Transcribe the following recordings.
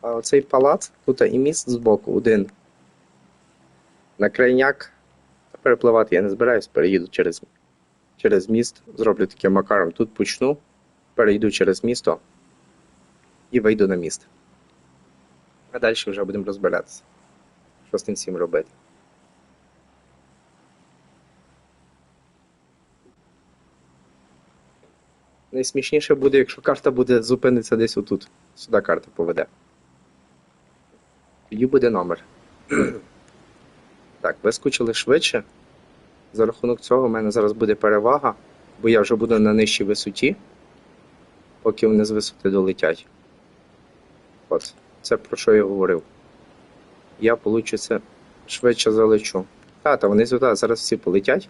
А оцей палац, тут і міст збоку, один. На крайняк перепливати я не збираюсь, переїду через, через міст, зроблю таким макаром. Тут почну, перейду через місто і вийду на міст. А далі вже будемо розбиратися. Що з тим всім робити. Найсмішніше буде, якщо карта буде зупинитися десь отут. Сюди карта поведе. Тоді буде номер. так, вискочили швидше. За рахунок цього в мене зараз буде перевага, бо я вже буду на нижчій висоті, поки вони з висоти долетять. От, це про що я говорив. Я получу це швидше залечу. Та, та вони сюди зараз всі полетять.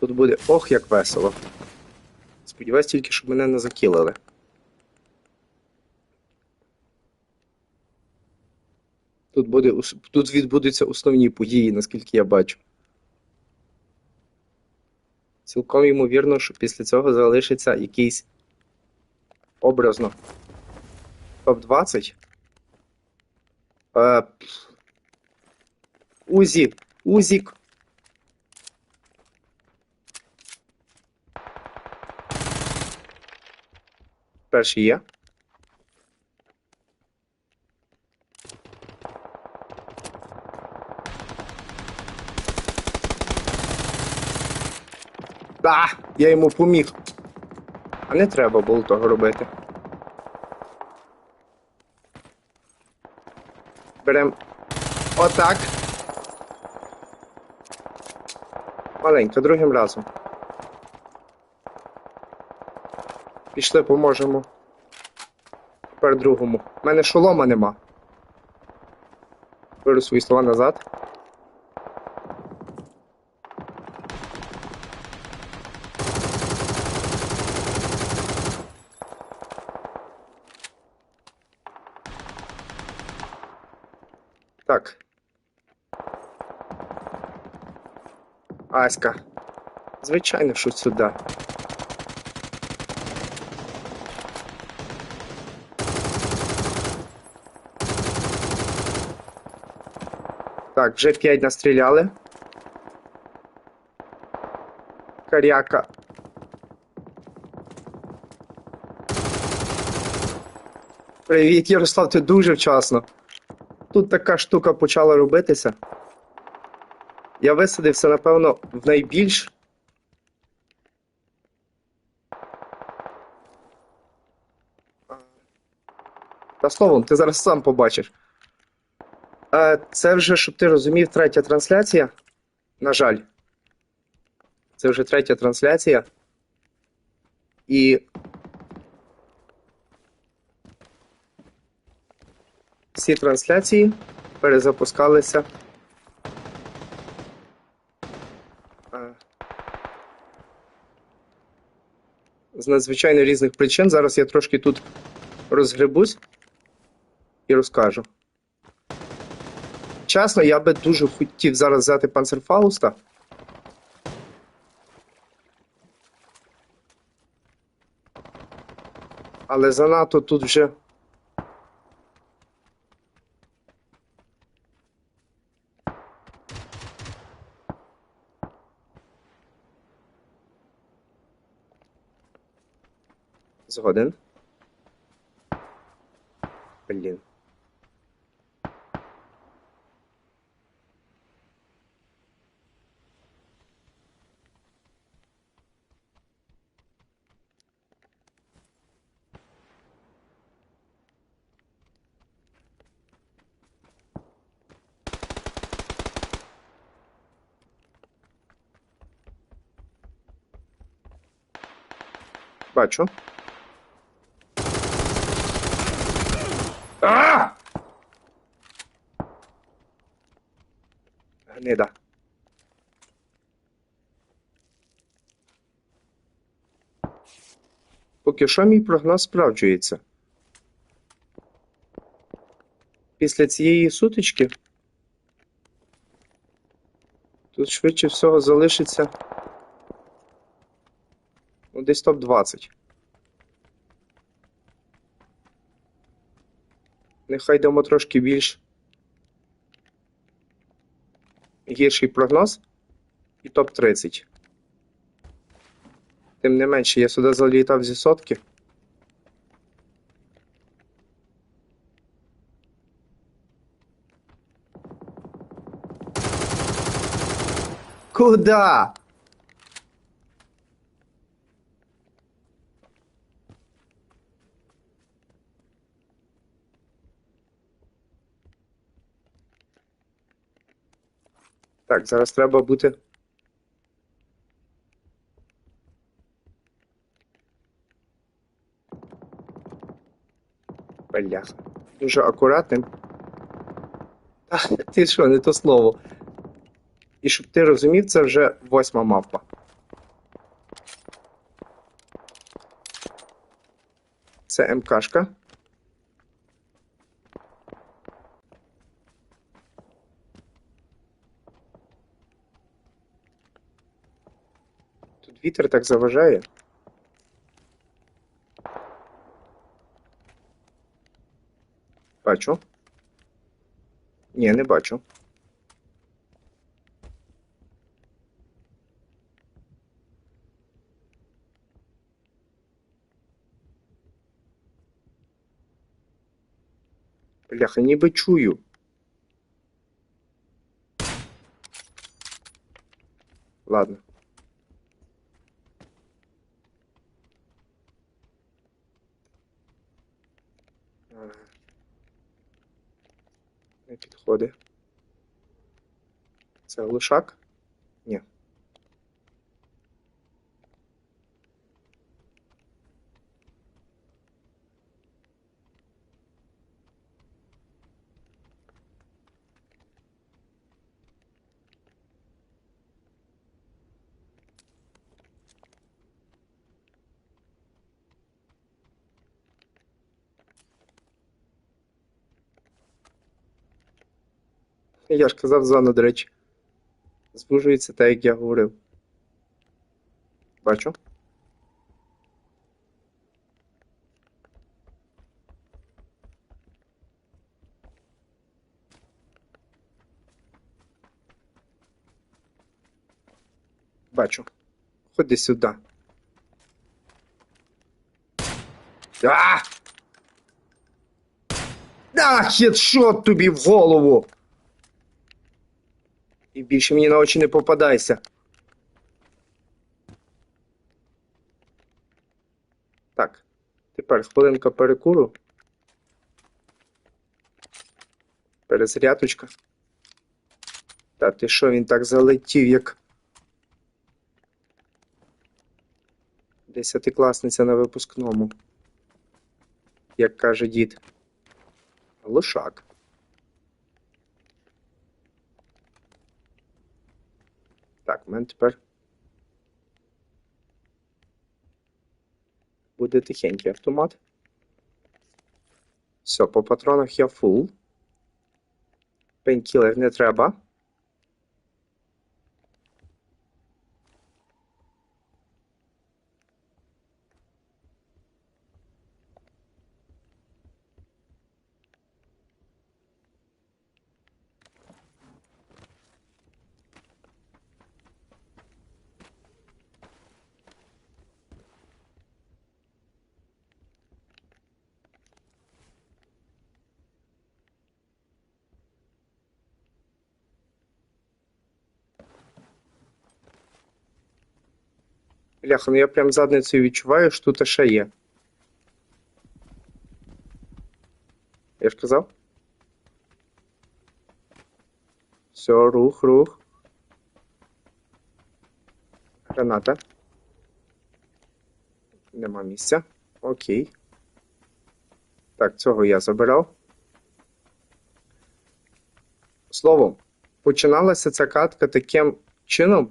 Тут буде ох, як весело. Сподіваюсь тільки, щоб мене не закілили. Тут, буде, тут відбудуться основні події, наскільки я бачу. Цілком ймовірно, що після цього залишиться якийсь образно топ-20. Е. Узі, Узік. Перший є. Да, я йому поміг. А не треба було того робити. Берем отак. Маленько, другим разом. Пішли, поможемо. Тепер другому. У мене шолома нема. Беру свої слова назад. Так. Аська. Звичайно, що сюди. Так, вже 5 настріляли. Каряка. Привіт, Ярослав, ти дуже вчасно. Тут така штука почала робитися. Я висадився, напевно, в найбільш. Та словом, ти зараз сам побачиш. Це вже, щоб ти розумів, третя трансляція. На жаль. Це вже третя трансляція. І. Всі трансляції перезапускалися. З надзвичайно різних причин. Зараз я трошки тут розгребусь і розкажу. Чесно, я би дуже хотів зараз взяти Панцерфауста. Але занадто тут вже. Згоден. Блін. Бачу. А! Гнида. Поки що мій прогноз справджується. Після цієї сутички тут швидше всього залишиться ну, десь топ-20. Нехай дамо трошки більш гірший прогноз і топ-30. Тим не менше, я сюди залітав зі сотки. Куда? Так, зараз треба бути. Бляха. Дуже акуратним. Та, ти що, не то слово. І щоб ти розумів, це вже восьма мавпа. Це МКшка. Вітер так заважає. Бачу. Ні, не бачу. Бляха, ніби чую. Ладно. Це глушак? Ні. Я ж казав зона, до. Звужується так, як я говорив. Бачу. Бачу. Ходи сюди. А! А, хедшот тобі в голову! І більше мені на очі не попадайся. Так. Тепер хвилинка перекуру. Перезарядочка. Та ти що він так залетів, як. Десятикласниця на випускному. Як каже дід. Лошак. Так, в мене тепер буде тихенький автомат. Все, по патронах я фул. Пейнкілер не треба. Бляха, ну я прям задницею відчуваю, що тут ще є. Я ж казав? Все, рух, рух. Граната. Нема місця. Окей. Так, цього я забирав. Словом, починалася ця катка таким чином,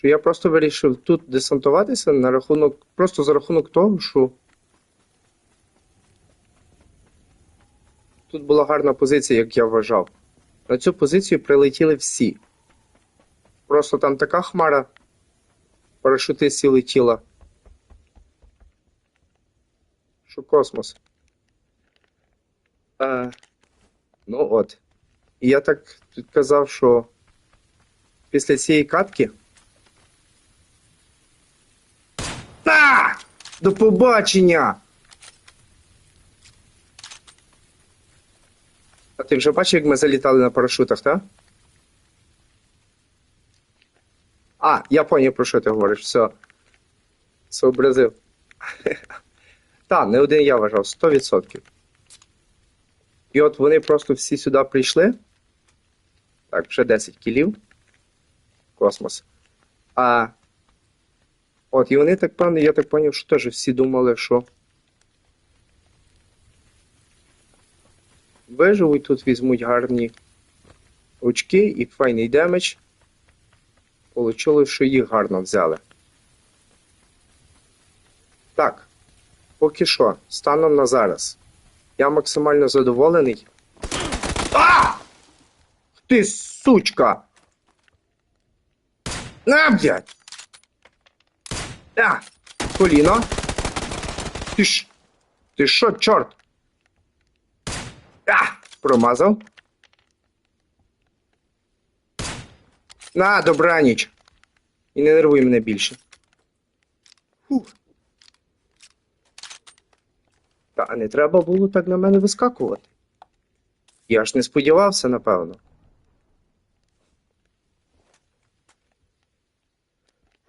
що я просто вирішив тут десантуватися на рахунок, просто за рахунок того, що тут була гарна позиція, як я вважав. На цю позицію прилетіли всі. Просто там така хмара парашутистів летіла. Що космос. Е, ну от. І я так казав, що після цієї катки. А! До побачення! А ти вже бачив, як ми залітали на парашутах, так? А, я поняв, про що ти говориш, все. Сообразив. Так, не один я вважав, 100%. І от вони просто всі сюди прийшли. Так, вже 10 кілів. Космос. А. От, і вони так певно, я так поняв, що теж всі думали, що. Виживуть, тут візьмуть гарні очки і файний демедж. Получилось, що їх гарно взяли. Так. Поки що, станом на зараз. Я максимально задоволений. А! Ти сучка! На, блядь! А! Коліно! Ти ж. Ти що, чорт? А! Промазав. На, добраніч. І не нервуй мене більше. Фух. Та не треба було так на мене вискакувати. Я ж не сподівався, напевно.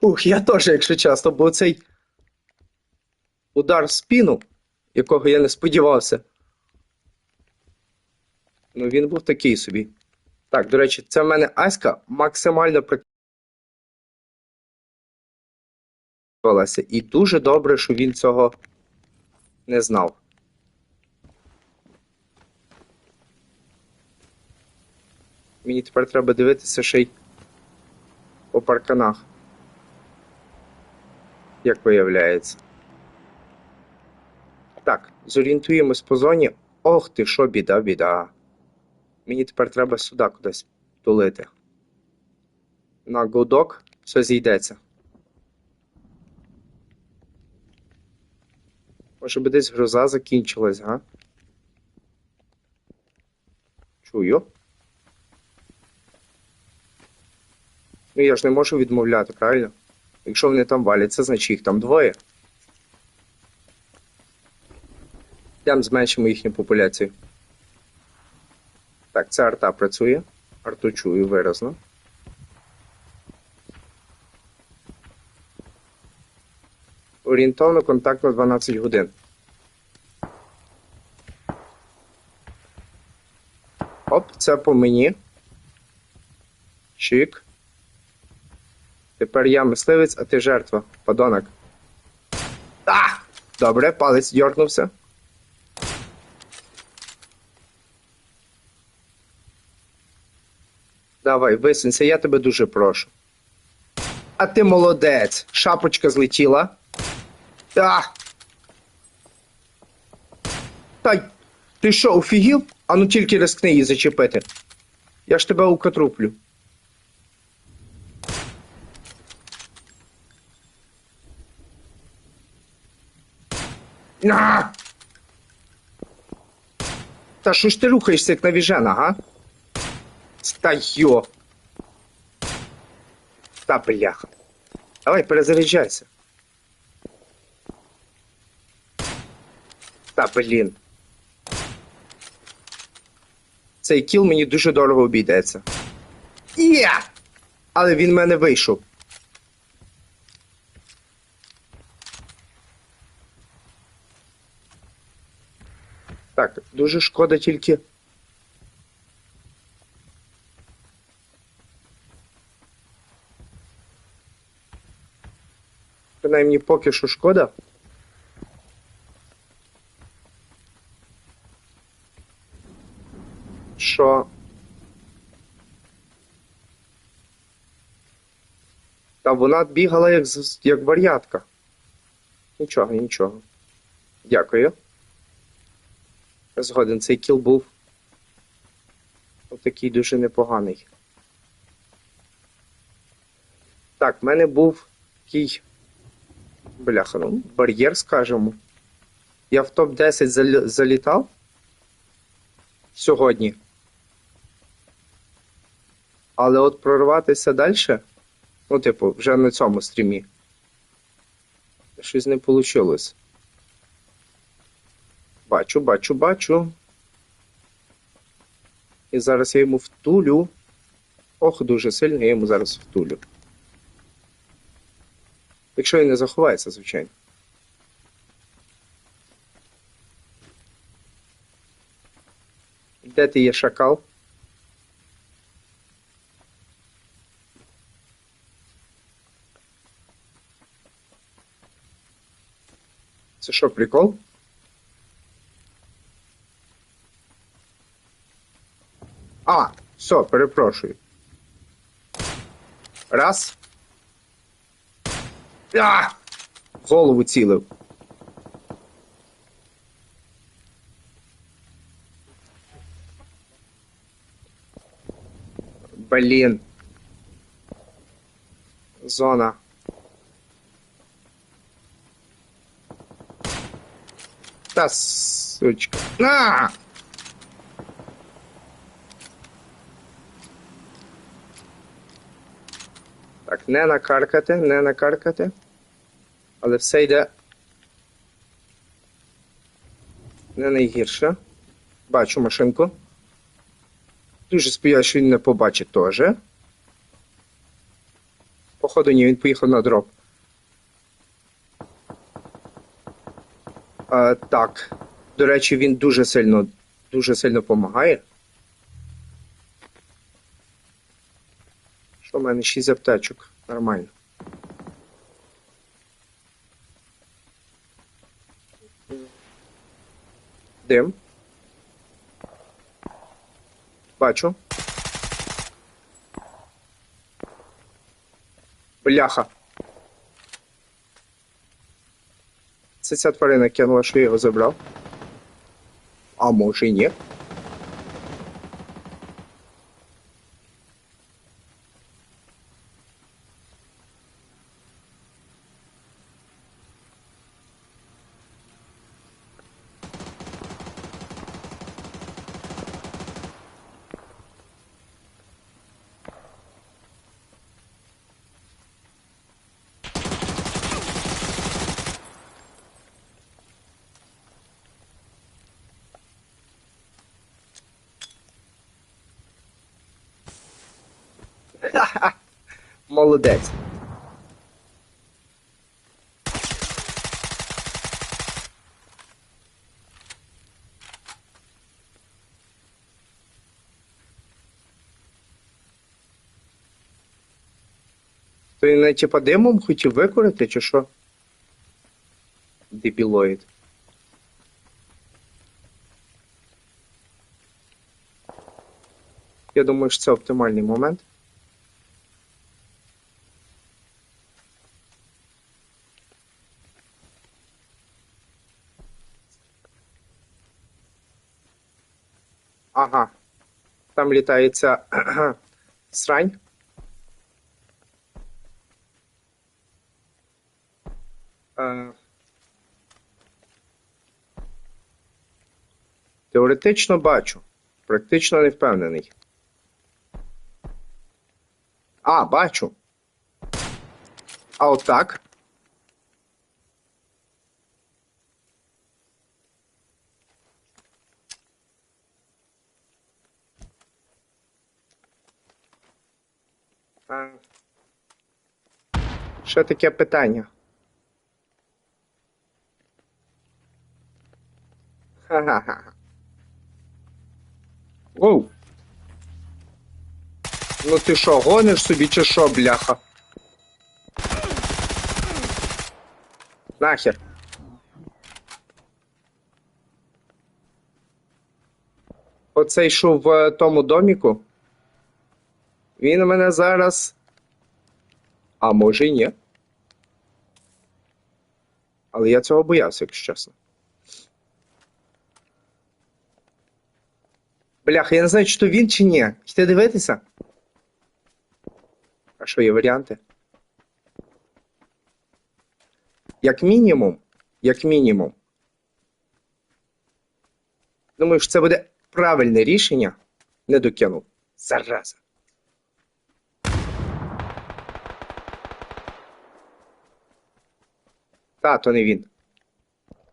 Ух, я теж, якщо чесно, бо цей удар в спину, якого я не сподівався. Ну, він був такий собі. Так, до речі, це в мене Аська максимально прикривалася. І дуже добре, що він цього не знав. Мені тепер треба дивитися ще й по парканах. Як виявляється. Так, зорієнтуємось по зоні. Ох ти, що біда, біда. Мені тепер треба сюди кудись тулити. На гудок все зійдеться. Може би десь гроза закінчилась, га? Чую. Ну я ж не можу відмовляти, правильно? Якщо вони там валяться, значить їх там двоє. Йдемо зменшимо їхню популяцію. Так, це арта працює. Арту чую виразно. Орієнтовно контакт на 12 годин. Оп, це по мені. Чик. Тепер я мисливець, а ти жертва, подонок. А! Добре, палець дьорнувся. Давай, висунься, я тебе дуже прошу. А ти молодець. Шапочка злетіла. А! Та ти що, офігів? А ну тільки рискни її зачепити. Я ж тебе укатруплю. На! Та що ж ти рухаєшся, як навіжена, га? Та йо. Та бляха. Давай, перезаряджайся. Та блін. Цей кіл мені дуже дорого обійдеться. Є! Але він в мене вийшов. Так, дуже шкода тільки. Принаймні поки що шкода. Що. Та вона бігала як, як вар'ятка. Нічого, нічого. Дякую. Згоден, цей кіл був отакий дуже непоганий. Так, в мене був такий. Бляха, ну, бар'єр, скажімо. Я в топ-10 залі- залітав. сьогодні. Але от прорватися далі, ну, типу, вже на цьому стрімі. Щось не вийшло. Бачу, бачу, бачу. І зараз я йому втулю. Ох, дуже сильно я йому зараз втулю. Якщо він не заховається, звичайно. Де ти є шакал? Це що, прикол? А, все, перепрошую. Раз. А! Голову цілив. Блін. Зона. Та сучка. На! Не накаркати, не накаркати. Але все йде. Не найгірше. Бачу машинку. Дуже сподіваюся, що він не побачить теж. Походу, ні, він поїхав на дроп. А, так. До речі, він дуже сильно, дуже сильно допомагає. Що в мене 6 аптечок. Нормально. Дим. Бачу. Бляха. Це ця тварина кинула, що я його забрав. А може і ні. Молодець. Він не типа димом хотів викурити, чи що? Дебілоїд. Я думаю, що це оптимальний момент. Там літається срань. Е, Теоретично бачу. Практично не впевнений. А, бачу. А отак. А. Ще таке питання. Ха-ха-ха. Оу. Ну ти що, гониш собі чи що, бляха? Нахер. Оцей що в тому доміку. Він у мене зараз. А може й ні. Але я цього боявся, якщо чесно. Блях, я не знаю, чи то він чи ні. Йти дивитися? А що є варіанти? Як мінімум, як мінімум. Думаю, що це буде правильне рішення не докинув. Зараза. Та, то не він.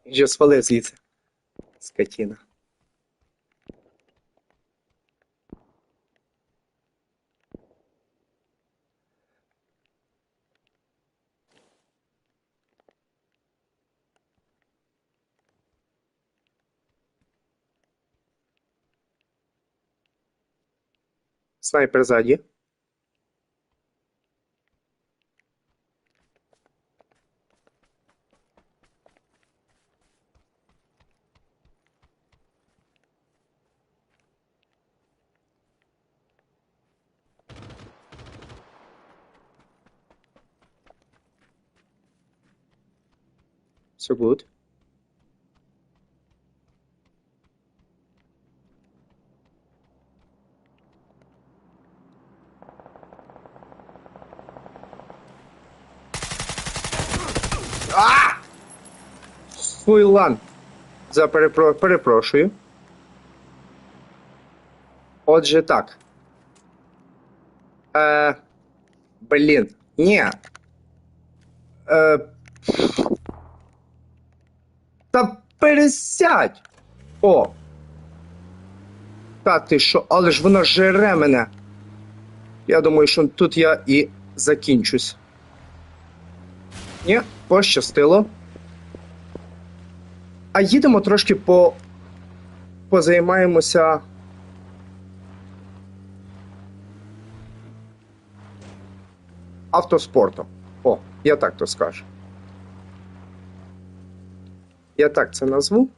Він же свалив звідси. Скотіна. Снайпер ззаді. Все good. А! Хуйлан. За перепро... перепрошую. Отже, так. Е... Блін. Ні. Е... Та пересядь. О. Та ти що, але ж вона жере мене. Я думаю, що тут я і закінчусь. Ні, пощастило. А їдемо трошки по. позаймаємося. Автоспортом. О, я так то скажу. Я так це назву.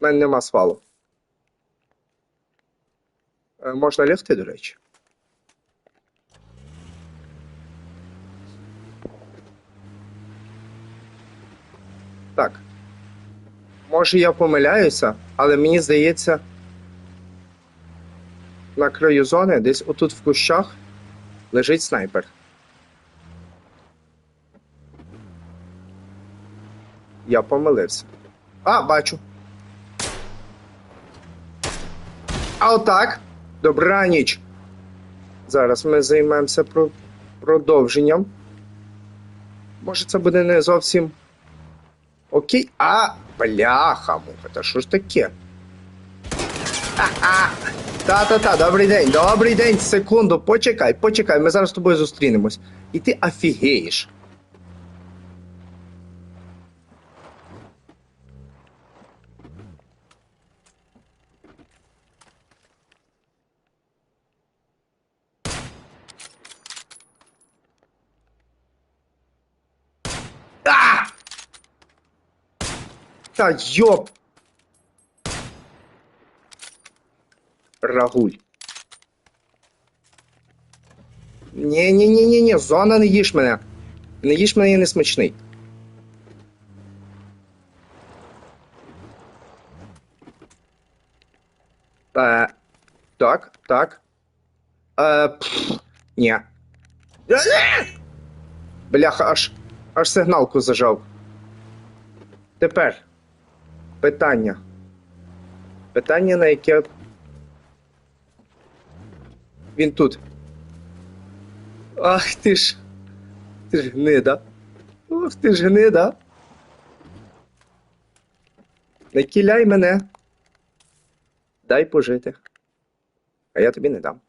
У мене нема свалу. Е, Можна лягти, до речі. Так. Може я помиляюся, але мені здається. На краю зони, десь отут в кущах, лежить снайпер. Я помилився. А, бачу. А отак. Добра ніч. Зараз ми займемося про... продовженням. Може, це буде не зовсім. Окей. А, бляха, муха, та що ж таке? Та-та-та, добрий день, добрий день, секунду, почекай, почекай, ми зараз з тобою зустрінемось. І ти офігеєш. А! Та йоп! Рагуль. ні ні ні ні ні зона не їж мене. Не їж мене, я не смачний. Е, так, так. Е, пф, ні. Бляха, аж, аж сигналку зажав. Тепер питання. Питання, на яке. Він тут. Ах ти ж. Ти ж гнида. Ох ти ж гнида. Не кіляй мене. Дай пожити. А я тобі не дам.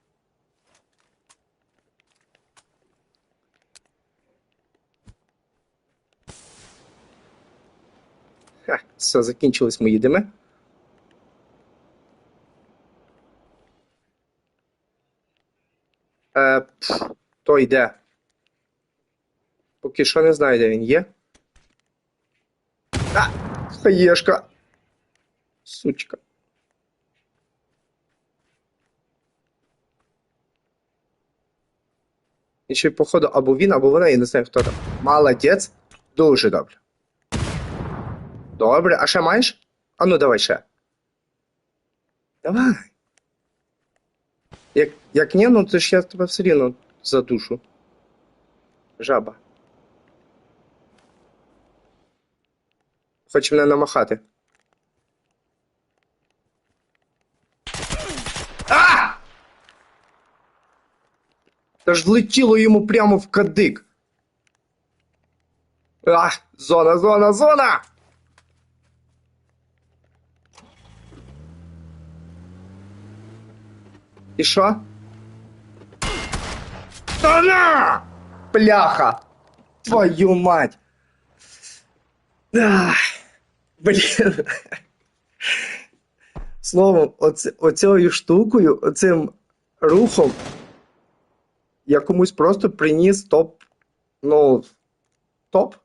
Ха, все, закінчились мої дими. Е, то йде. Поки що не знаю, де він є. А! Хаєшка. Сучка. І ще, походу, або він, або вона, я не знаю, хто там. Молодець. Дуже добре. Добре, а ще маєш? А ну давай ще. Давай. Як, як ні, ну то ж я тебе все рівно задушу. Жаба. Хоче мене намахати. А! Та ж влетіло йому прямо в кадик. А, зона, зона, зона! І що? Та! Пляха! Твою мать! Блін. Словом, оце, оцією штукою, оцим рухом я комусь просто приніс топ. Ну, топ.